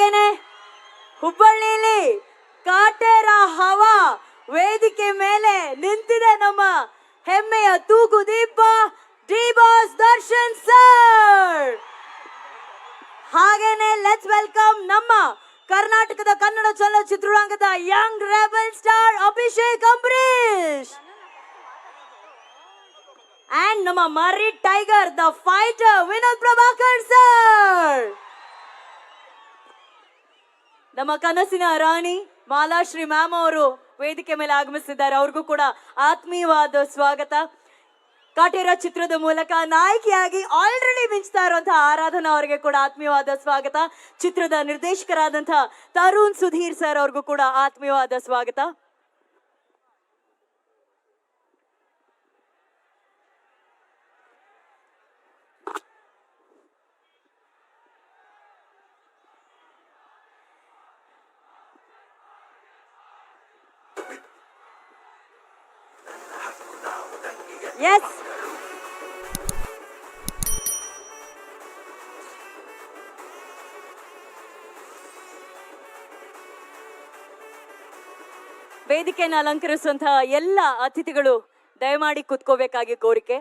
ಹಾಗೇನೆ ಹುಬ್ಬಳ್ಳಿಲಿ ಕಾಟೇರ ಹವಾ ವೇದಿಕೆ ಮೇಲೆ ನಿಂತಿದೆ ನಮ್ಮ ಹೆಮ್ಮೆಯ ತೂಗು ದೀಪ. D boss Darshan sir! ಹಾಗೇನೆ ಲೆಟ್ಸ್ ವೆಲ್ಕಮ್ ನಮ್ಮ ಕರ್ನಾಟಕದ Kannada ಚಲನಚಿತ್ರರಂಗದ young rebel star Abhishek Ambareesh and ನಮ್ಮ ಮರಿ tiger the fighter Vinod Prabhakar sir ನಮ್ಮ ಕನಸಿನ ರಾಣಿ ಮಾಲಾಶ್ರೀ ಮ್ಯಾಮ್ ಅವರು ವೇದಿಕೆ ಮೇಲೆ ಆಗಮಿಸಿದ್ದಾರೆ. ಅವ್ರಿಗೂ ಕೂಡ ಆತ್ಮೀಯವಾದ ಸ್ವಾಗತ. ಕಾಟೇರ ಚಿತ್ರದ ಮೂಲಕ ನಾಯಕಿಯಾಗಿ ಆಲ್ರೆಡಿ ಮಿಂಚ್ತಾ ಇರುವಂತಹ ಆರಾಧನಾ ಅವರಿಗೆ ಕೂಡ ಆತ್ಮೀಯವಾದ ಸ್ವಾಗತ. ಚಿತ್ರದ ನಿರ್ದೇಶಕರಾದಂತಹ ತರುಣ್ ಸುಧೀರ್ ಸರ್ ಅವ್ರಿಗೂ ಕೂಡ ಆತ್ಮೀಯವಾದ ಸ್ವಾಗತ. ಎಸ್ ವೇದಿಕೆಯನ್ನು ಅಲಂಕರಿಸುವಂತಹ ಎಲ್ಲ ಅತಿಥಿಗಳು ದಯಮಾಡಿ ಕುತ್ಕೋಬೇಕಾಗಿ ಕೋರಿಕೆ.